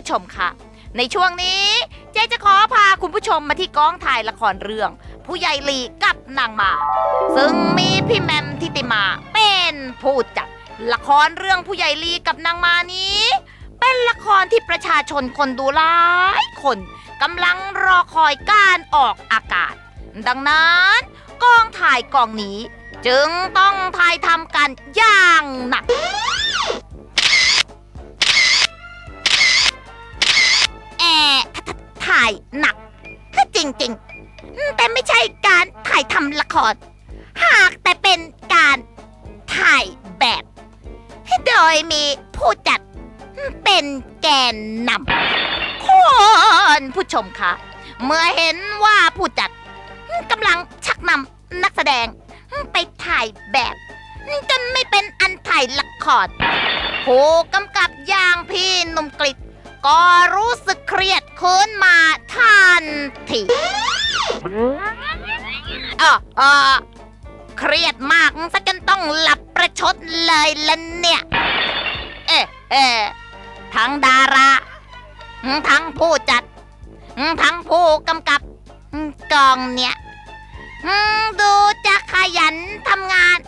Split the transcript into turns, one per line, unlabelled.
ผู้ชมค่ะ ในช่วงนี้เจ๊จะขอพาคุณผู้ชมมาที่กองถ่ายละครเรื่อง ผู้ใหญ่ลีกับนางมา ซึ่งมีพี่แมมทิติมาเป็นผู้จัดละครเรื่องผู้ใหญ่ลีกับนางมานี้ เป็นละครที่ประชาชนคนดูหลายคนกำลังรอคอยการออกอากาศ ดังนั้นกองถ่ายกองนี้ จึงต้องถ่ายทำกันอย่างหนัก หนัก จริงๆ แต่ไม่ใช่การถ่ายทำละคร หากแต่เป็นการถ่ายแบบ โดยมีผู้จัดเป็นแกนนำคุณผู้ชมคะเมื่อเห็นว่าผู้จัดกำลังชักนำนักแสดงไปถ่ายแบบจนไม่เป็นอันถ่ายละครผู้กำกับอย่างพี่นุ่มกฤษ ก็รู้สึกเครียดขึ้นมาทันทีเออเออเครียดมากซะจนต้องหลับประชดเลยละเนี่ย เอ๊ะเอ๊ะทั้งดารา ทั้งผู้จัด ทั้งผู้กำกับกองเนี่ย ดูจะขยันทำงาน